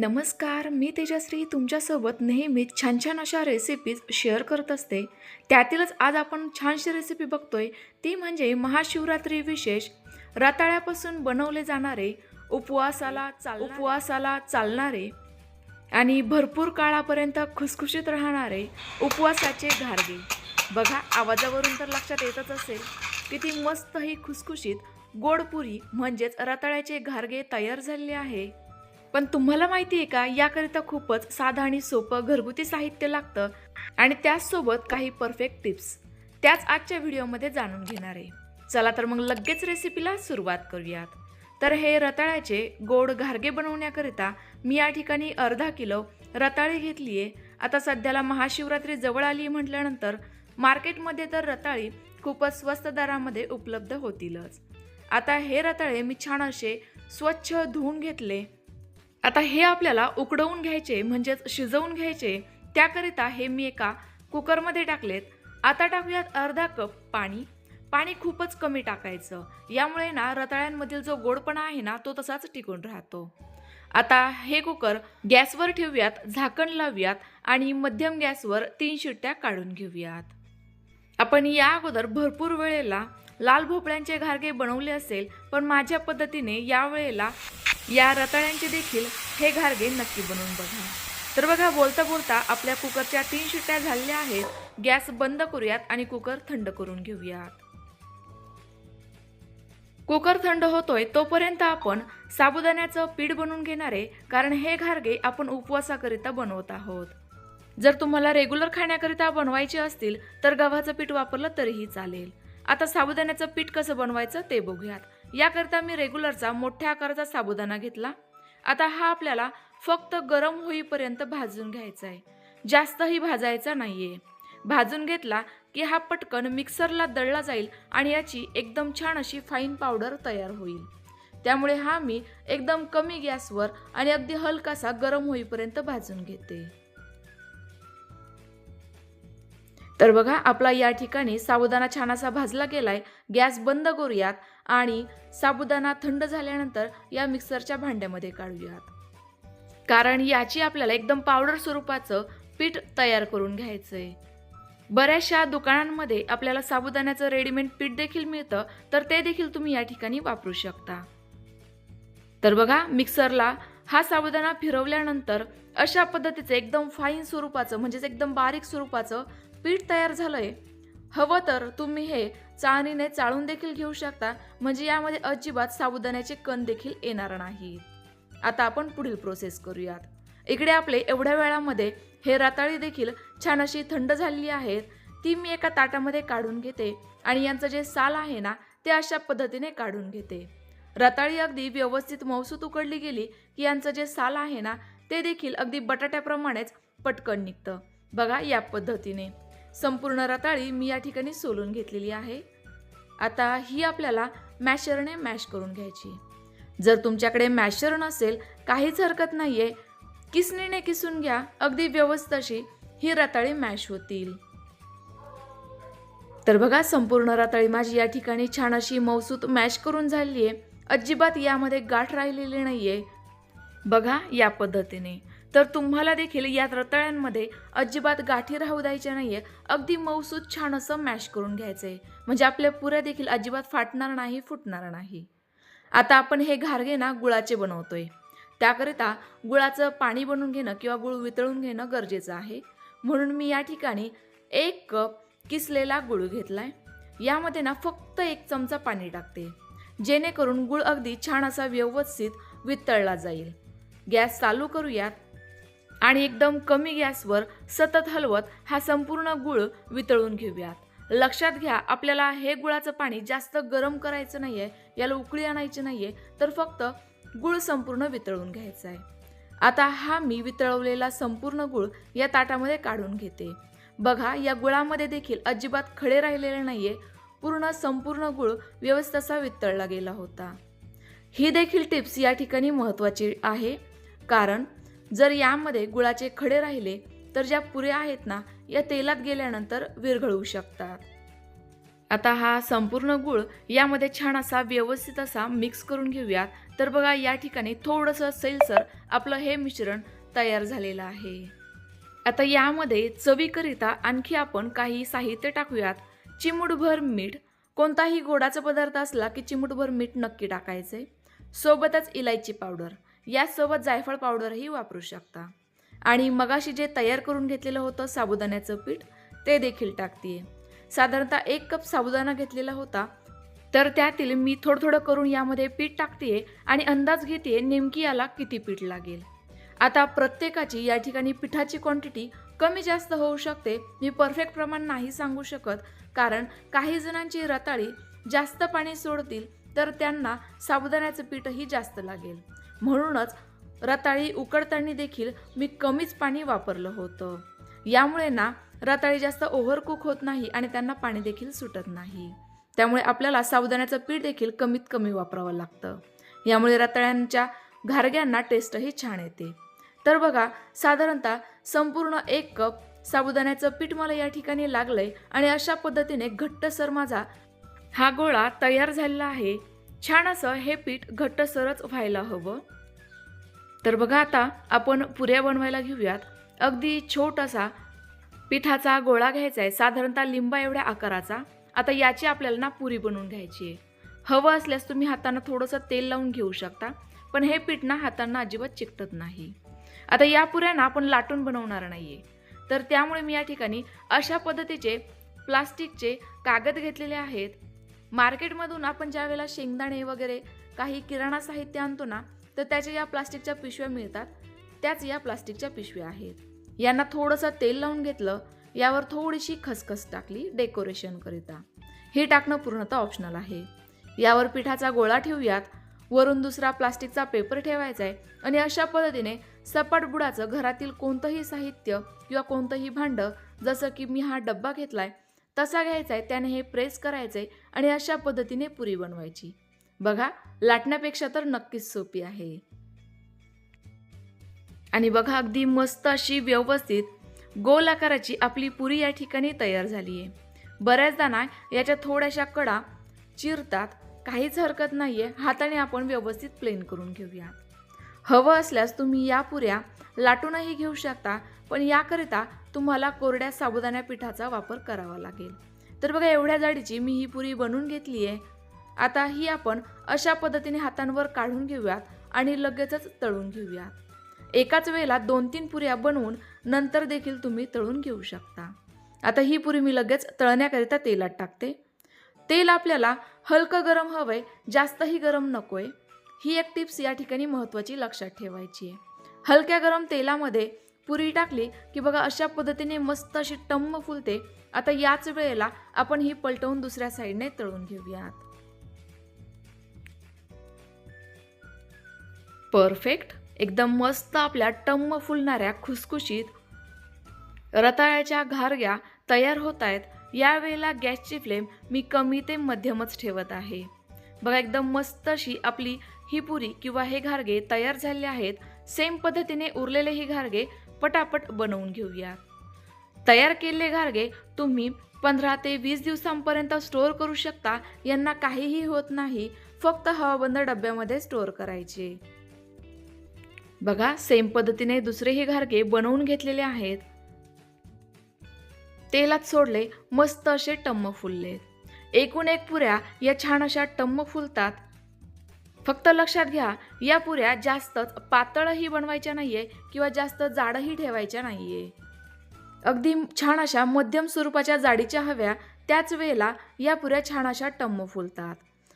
नमस्कार मी तेजश्री तुमच्यासोबत नेहमीच छान छान अशा रेसिपीज शेअर करत असते. त्यातीलच आज आपण छानशी रेसिपी बघतोय. ती म्हणजे महाशिवरात्री विशेष रताळ्यापासून बनवले जाणारे उपवासाला चाल उपवासाला चालणारे आणि भरपूर काळापर्यंत खुसखुशीत राहणारे उपवासाचे घारगे. बघा आवाजावरून तर लक्षात येतच असेल. किती मस्त ही खुसखुशीत गोडपुरी म्हणजेच रताळ्याचे घारगे तयार झालेले आहे. पण तुम्हाला माहिती आहे का याकरिता खूपच साधं आणि सोपं घरगुती साहित्य लागतं आणि त्याचसोबत काही परफेक्ट टिप्स त्याच आजच्या व्हिडिओमध्ये जाणून घेणार आहे. चला तर मग लगेच रेसिपीला सुरुवात करूयात. तर हे रताळ्याचे गोड घारगे बनवण्याकरिता मी या ठिकाणी अर्धा किलो रताळी घेतली आहे आता सध्याला महाशिवरात्री जवळ आली म्हटल्यानंतर मार्केटमध्ये तर रताळी खूपच स्वस्त दरामध्ये उपलब्ध होतीलच. आता हे रताळे मी छान असे स्वच्छ धुवून घेतले. आता हे आपल्याला उकडवून घ्यायचे म्हणजेच शिजवून घ्यायचे. त्याकरिता हे मी एका कुकरमध्ये टाकलेत. आता टाकूयात अर्धा कप पाणी. पाणी खूपच कमी टाकायचं. यामुळे ना रताळ्यांमधील जो गोडपणा आहे ना तो तसाच टिकून राहतो. आता हे कुकर गॅसवर ठेवूयात झाकण लावूयात आणि मध्यम गॅसवर तीन शिट्ट्या काढून घेऊयात. आपण या अगोदर भरपूर वेळेला लाल भोपळ्यांचे घारगे बनवले असेल पण माझ्या पद्धतीने या वेळेला या रताळ्यांचे देखील हे घारगे नक्की बनवून बघा. तर बघा बोलता बोलता आपल्या कुकरच्या तीन शिट्ट्या झालेल्या आहेत. गॅस बंद करूयात आणि कुकर थंड करून घेऊयात. कुकर थंड होतोय तोपर्यंत आपण साबुदाण्याचं पीठ बनवून घेणारे कारण हे घारगे आपण उपवासाकरिता बनवत आहोत. जर तुम्हाला रेग्युलर खाण्याकरिता बनवायचे असतील तर गव्हाचं पीठ वापरलं तरीही चालेल. आता साबुदाण्याचं पीठ कसं बनवायचं ते बघूयात. याकरिता मी रेग्युलरचा मोठ्या आकाराचा साबुदाणा घेतला. आता हा आपल्याला फक्त गरम होईपर्यंत भाजून घ्यायचा आहे. जास्तही भाजायचा नाही आहे भाजून घेतला की हा पटकन मिक्सरला दळला जाईल आणि याची एकदम छान अशी फाईन पावडर तयार होईल. त्यामुळे हा मी एकदम कमी गॅसवर आणि अगदी हलकासा गरम होईपर्यंत भाजून घेते. तर बघा आपला या ठिकाणी साबुदाणा छान असा भाजला गेलाय. गॅस बंद करूयात आणि साबुदाणा थंड झाल्यानंतर या मिक्सरच्या भांड्यामध्ये काढूयात. कारण याची आपल्याला एकदम पावडर स्वरूपाचं पीठ तयार करून घ्यायचं आहे बऱ्याचशा दुकानांमध्ये आपल्याला साबुदाण्याचं रेडीमेड पीठ देखील मिळतं तर ते देखील तुम्ही या ठिकाणी वापरू शकता. तर बघा मिक्सरला हा साबुदाणा फिरवल्यानंतर अशा पद्धतीचं एकदम फाईन स्वरूपाचं म्हणजेच एकदम बारीक स्वरूपाचं पीठ तयार झालं आहे हवं तर तुम्ही हे चाळणीने चाळून देखील घेऊ शकता म्हणजे यामध्ये अजिबात साबुदाण्याचे कण देखील येणार नाही. आता आपण पुढील प्रोसेस करूयात. इकडे आपले एवढ्या वेळामध्ये हे रताळी देखील छान अशी थंड झालेली आहेत. ती मी एका ताटामध्ये काढून घेते आणि यांचं जे साल आहे ना ते अशा पद्धतीने काढून घेते. रताळी अगदी व्यवस्थित मौसूत उकडली गेली की यांचं जे साल आहे ना ते देखील अगदी बटाट्याप्रमाणेच पटकन निघतं. बघा या पद्धतीने. संपूर्ण रताळी मी या ठिकाणी सोलून घेतलेली आहे. आता ही आपल्याला मॅशरने मॅश करून घ्यायची. जर तुमच्याकडे मॅशर नसेल काहीच हरकत नाही आहे किसणीने किसून घ्या अगदी व्यवस्थित अशी ही रताळी मॅश होतील. तर बघा संपूर्ण रताळी माझी या ठिकाणी छान अशी मौसूत मॅश करून झाली आहे अजिबात यामध्ये गाठ राहिलेली नाही आहे बघा या पद्धतीने. तर तुम्हाला देखील या रताळ्यांमध्ये अजिबात गाठी राहू द्यायच्या नाही आहे अगदी मऊसूद छान असं मॅश करून घ्यायचं आहे म्हणजे आपल्या पुऱ्या देखील अजिबात फाटणार नाही फुटणार नाही. आता आपण हे घारगे ना गुळाचे बनवतोय. त्याकरिता गुळाचं पाणी बनवून घेणं किंवा गुळ वितळून घेणं गरजेचं आहे. म्हणून मी या ठिकाणी एक कप किसलेला गुळ घेतला आहे यामध्ये ना फक्त एक चमचा पाणी टाकते. जेणेकरून गुळ अगदी छान असा व्यवस्थित वितळला जाईल. गॅस चालू करूयात. आणि एकदम कमी गॅसवर सतत हलवत हा संपूर्ण गुळ वितळून घेऊयात. लक्षात घ्या आपल्याला हे गुळाचं पाणी जास्त गरम करायचं नाही आहे याला उकळी आणायची नाही आहे तर फक्त गुळ संपूर्ण वितळून घ्यायचा आहे आता हा मी वितळवलेला संपूर्ण गुळ या ताटामध्ये काढून घेते. बघा या गुळामध्ये देखील अजिबात खडे राहिलेले नाही आहे पूर्ण संपूर्ण गुळ व्यवस्थित वितळला गेला होता. ही देखील टिप्स या ठिकाणी महत्त्वाची आहे कारण जर यामध्ये गुळाचे खडे राहिले तर ज्या पुऱ्या आहेत ना या तेलात गेल्यानंतर विरघळू शकतात. आता हा संपूर्ण गूळ यामध्ये छान असा व्यवस्थित असा मिक्स करून घेऊयात. तर बघा या ठिकाणी थोडंसं सैलसर आपलं हे मिश्रण तयार झालेलं आहे. आता यामध्ये चवीकरिता आणखी आपण काही साहित्य टाकूयात. चिमूटभर मीठ कोणताही गोडाचा पदार्थ असला की चिमूटभर मीठ नक्की टाकायचे. सोबतच इलायची पावडर यासोबत जायफळ पावडरही वापरू शकता. आणि मगाशी जे तयार करून घेतलेलं होतं साबुदाण्याचं पीठ ते देखील टाकते साधारणतः एक कप साबुदाणा घेतलेला होता तर त्यातील मी थोडं थोडं करून यामध्ये पीठ टाकते आणि अंदाज घेते नेमकी याला किती पीठ लागेल. आता प्रत्येकाची या ठिकाणी पिठाची क्वांटिटी कमी जास्त होऊ शकते मी परफेक्ट प्रमाण नाही सांगू शकत कारण काही जणांची रताळी जास्त पाणी सोडतील तर त्यांना साबुदाण्याचं पीठही जास्त लागेल. म्हणूनच रताळी उकडताना देखील मी कमीच पाणी वापरलं होतं. यामुळे ना रताळी जास्त ओव्हरकुक होत नाही आणि त्यांना पाणी देखील सुटत नाही. त्यामुळे आपल्याला साबुदाण्याचं पीठ देखील कमीत कमी वापरावं लागतं. यामुळे रताळ्यांच्या घारग्यांना टेस्टही छान येते. तर बघा साधारणतः संपूर्ण एक कप साबुदाण्याचं पीठ मला या ठिकाणी लागलंय आणि अशा पद्धतीने घट्टसर माझा हा गोळा तयार झालेला आहे. छान असं हे पीठ घट्टसरच व्हायला हवं. तर बघा आता आपण पुऱ्या बनवायला घेऊयात. अगदी छोटासा पिठाचा गोळा घ्यायचा आहे. साधारणतः लिंबा एवढ्या आकाराचा. आता याची आपल्याला ना पुरी बनवून घ्यायची आहे. हवं असल्यास तुम्ही हातांना थोडंसं तेल लावून घेऊ शकता. पण हे पीठ ना हातांना अजिबात चिकटत नाही. आता या पुऱ्यांना आपण लाटून बनवणार नाही आहे तर त्यामुळे मी या ठिकाणी अशा पद्धतीचे प्लास्टिकचे कागद घेतलेले आहेत. मार्केटमधून आपण ज्या वेळेला शेंगदाणे वगैरे काही किराणा साहित्य आणतो ना तर त्याच्या या प्लास्टिकच्या पिशव्या मिळतात. त्याच या प्लास्टिकच्या पिशव्या आहेत. यांना थोडंसं तेल लावून घेतलं यावर थोडीशी खसखस टाकली डेकोरेशनकरिता हे टाकणं पूर्णतः ऑप्शनल आहे. यावर पिठाचा गोळा ठेवूयात. वरून दुसरा प्लास्टिकचा पेपर ठेवायचा आहे आणि अशा पद्धतीने सपाट बुडाचं घरातील कोणतंही साहित्य किंवा कोणतंही भांडं जसं की मी हा डब्बा घेतलाय तसा घ्यायचा आहे त्याने हे प्रेस करायचं आहे आणि अशा पद्धतीने पुरी बनवायची. बघा लाटण्यापेक्षा तर नक्कीच सोपी आहे. आणि बघा अगदी मस्त अशी व्यवस्थित गोल आकाराची आपली पुरी या ठिकाणी तयार झाली आहे बऱ्याचदा ना याच्या थोड्याशा कडा चिरतात काहीच हरकत नाही आहे हाताने आपण व्यवस्थित प्लेन करून घेऊया. हवं असल्यास तुम्ही या पुऱ्या लाटूनही घेऊ शकता पण याकरिता तुम्हाला कोरड्या साबुदाण्या पिठाचा वापर करावा लागेल. तर बघा एवढ्या जाडीची मी ही पुरी बनवून घेतली आहे. आता ही आपण अशा पद्धतीने हातांवर काढून घेऊयात आणि लगेचच तळून घेऊयात. एकाच वेळेला दोन तीन पुऱ्या बनवून नंतर देखील तुम्ही तळून घेऊ शकता. आता ही पुरी मी लगेच तळण्याकरिता तेलात टाकते. तेल आपल्याला हलकं गरम हवंय जास्तही गरम नकोय. ही एक टिप्स या ठिकाणी महत्त्वाची लक्षात ठेवायची आहे. हलक्या गरम तेलामध्ये पुरी टाकली की बघा अशा पद्धतीने मस्त अशी टम्म फुलते. आता याच वेळेला आपण ही पलटवून दुसऱ्या साईडने तळून घेऊयात. परफेक्ट. एकदम मस्त आपल्या टम्म फुलणाऱ्या खुसखुशीत रताळ्याच्या घारग्या तयार होत आहेत. यावेळेला गॅसची फ्लेम मी कमी ते मध्यमच ठेवत आहे. बघा एकदम मस्त अशी आपली ही पुरी किंवा हे घारगे तयार झाले आहेत. सेम पद्धतीने उरलेले ही घारगे पटापट बनवून घेऊया. तयार केलेले घारगे तुम्ही पंधरा ते वीस दिवसांपर्यंत स्टोअर करू शकता. यांना काहीही होत नाही. फक्त हवाबंद डब्यामध्ये स्टोअर करायचे. बघा सेम पद्धतीने दुसरेही घारगे बनवून घेतलेले आहेत. तेलात सोडले मस्त असे टम्म फुलले. एकूण एक पुऱ्या या छान अशा टम्म फुलतात. फक्त लक्षात घ्या या पुऱ्या जास्तच पातळही बनवायच्या नाही आहे किंवा जास्त जाडही ठेवायच्या नाही आहे अगदी छान अशा मध्यम स्वरूपाच्या जाडीच्या हव्या त्याच वेळेला या पुऱ्या छान अशा टम्म फुलतात.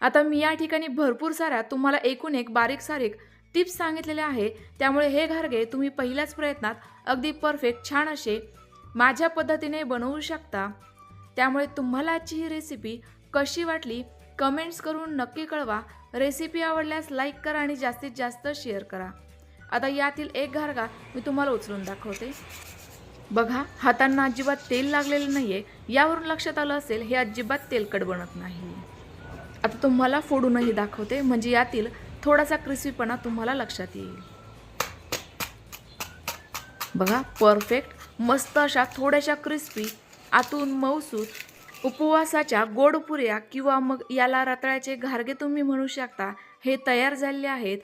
आता मी या ठिकाणी भरपूर साऱ्या तुम्हाला एकूण एक बारीक सारीक टिप्स सांगितलेल्या आहे त्यामुळे हे घारगे तुम्ही पहिल्याच प्रयत्नात अगदी परफेक्ट छान असे माझ्या पद्धतीने बनवू शकता. त्यामुळे तुम्हाला आजची ही रेसिपी कशी वाटली कमेंट्स करून नक्की कळवा. रेसिपी आवडल्यास लाईक करा आणि जास्तीत जास्त शेअर करा. आता यातील एक घारगा मी तुम्हाला उचलून दाखवते. बघा हातांना अजिबात तेल लागलेलं नाही आहे यावरून लक्षात आलं असेल हे अजिबात तेलकट बनत नाही. आता तुम्हाला फोडूनही दाखवते. म्हणजे यातील थोडासा क्रिस्पीपणा तुम्हाला लक्षात येईल. बघा परफेक्ट. मस्त अशा थोड्याशा क्रिस्पी आतून मऊसूत उपवासाच्या गोड पुऱ्या किंवा मग याला रताळ्याचे घारगे तुम्ही म्हणू शकता हे तयार झालेले आहेत.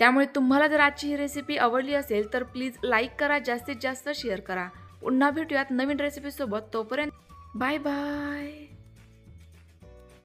त्यामुळे तुम्हाला जर आजची ही रेसिपी आवडली असेल तर प्लीज लाईक करा जास्तीत जास्त शेअर करा. पुन्हा भेटूयात नवीन रेसिपीसोबत तोपर्यंत बाय बाय